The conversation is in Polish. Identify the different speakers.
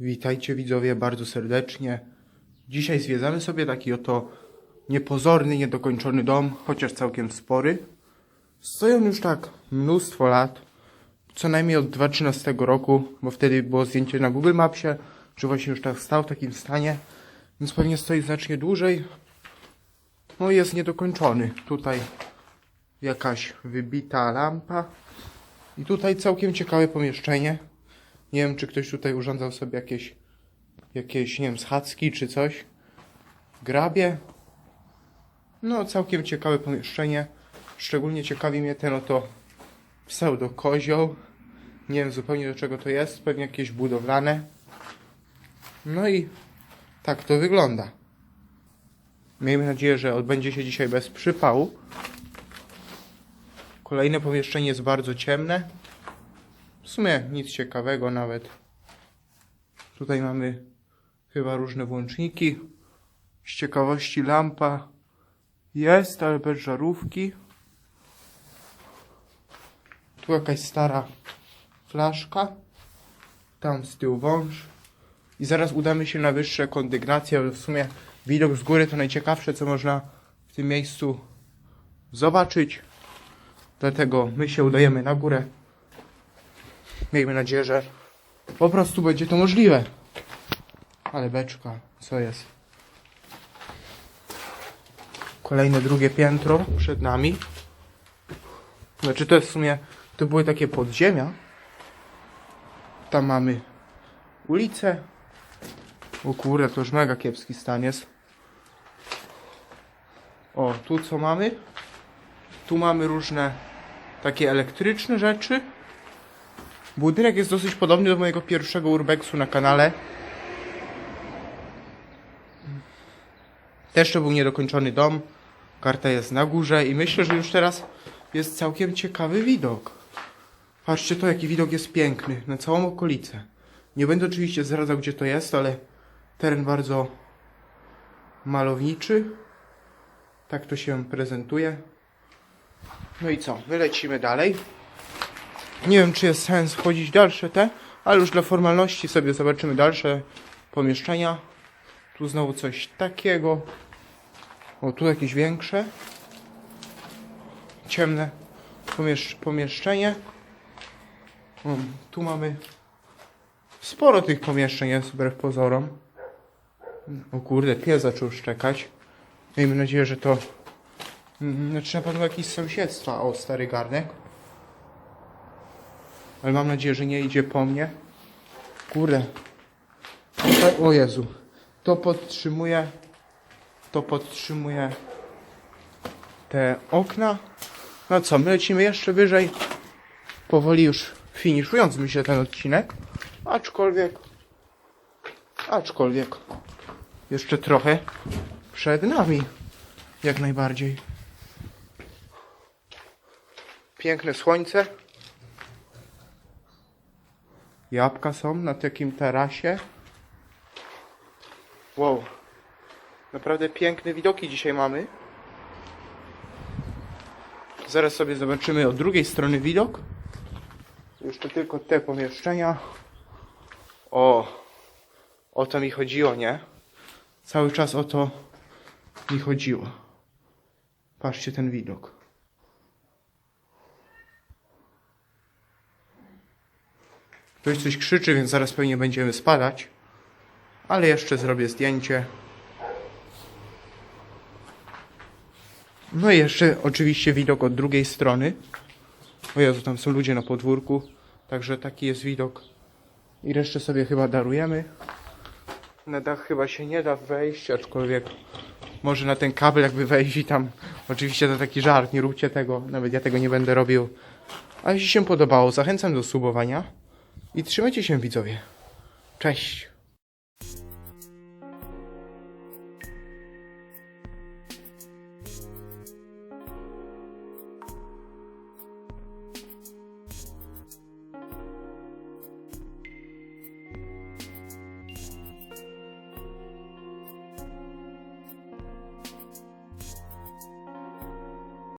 Speaker 1: Witajcie widzowie bardzo serdecznie. Dzisiaj zwiedzamy sobie taki oto niepozorny, niedokończony dom, chociaż całkiem spory. Stoją już tak mnóstwo lat, co najmniej od 2013 roku, bo wtedy było zdjęcie na Google Mapsie, że właśnie już tak stał w takim stanie, więc pewnie stoi znacznie dłużej. No i jest niedokończony. Tutaj jakaś wybita lampa. I tutaj całkiem ciekawe pomieszczenie. Nie wiem, czy ktoś tutaj urządzał sobie jakieś, jakieś, nie wiem, schadzki czy coś. Grabie. No, całkiem ciekawe pomieszczenie. Szczególnie ciekawi mnie ten oto pseudo-kozioł. Nie wiem zupełnie do czego to jest. Pewnie jakieś budowlane. No i tak to wygląda. Miejmy nadzieję, że odbędzie się dzisiaj bez przypału. Kolejne pomieszczenie jest bardzo ciemne. W sumie nic ciekawego nawet. Tutaj mamy chyba różne włączniki. Z ciekawości lampa jest, ale bez żarówki. Tu jakaś stara flaszka. Tam z tyłu wąż. I zaraz udamy się na wyższe kondygnacje, ale w sumie widok z góry to najciekawsze, co można w tym miejscu zobaczyć. Dlatego my się udajemy na górę. Miejmy nadzieję, że po prostu będzie to możliwe. Ale beczka, co jest? Kolejne drugie piętro przed nami. Znaczy to jest w sumie, to były takie podziemia. Tam mamy ulicę. O kurde, to już mega kiepski stan jest. O, tu co mamy? Tu mamy różne takie elektryczne rzeczy. Budynek jest dosyć podobny do mojego pierwszego urbexu na kanale. Też to był niedokończony dom. Karta jest na górze i myślę, że już teraz jest całkiem ciekawy widok. Patrzcie to, jaki widok jest piękny na całą okolicę. Nie będę oczywiście zdradzał, gdzie to jest, ale teren bardzo malowniczy. Tak to się prezentuje. No i co? Wylecimy dalej. Nie wiem, czy jest sens wchodzić dalsze te, ale już dla formalności sobie zobaczymy dalsze pomieszczenia. Tu znowu coś takiego. O, tu jakieś większe. Ciemne pomiesz pomieszczenie. O, tu mamy sporo tych pomieszczeń jest wbrew pozorom. O kurde, pies zaczął szczekać. Miejmy nadzieję, że to Mm, Znaczy na pewno jakieś sąsiedztwa. O, stary garnek. Ale mam nadzieję, że nie idzie po mnie. Kurde. O Jezu. To podtrzymuje. To podtrzymuje te okna. No co, my lecimy jeszcze wyżej. Powoli już finiszując myślę ten odcinek. Aczkolwiek. Aczkolwiek. Jeszcze trochę przed nami. Jak najbardziej. Piękne słońce. Jabłka są na takim tarasie. Wow. Naprawdę piękne widoki dzisiaj mamy. Zaraz sobie zobaczymy od drugiej strony widok. Jeszcze tylko te pomieszczenia. O, o to mi chodziło, nie? Cały czas o to mi chodziło. Patrzcie ten widok. Ktoś coś krzyczy, więc zaraz pewnie będziemy spadać. Ale jeszcze zrobię zdjęcie. No i jeszcze oczywiście widok od drugiej strony. O Jezu, tam są ludzie na podwórku. Także taki jest widok. I resztę sobie chyba darujemy. Na dach chyba się nie da wejść, aczkolwiek może na ten kabel jakby wejść i tam. Oczywiście to taki żart, nie róbcie tego. Nawet ja tego nie będę robił. A jeśli się podobało, zachęcam do subowania. I trzymajcie się widzowie. Cześć.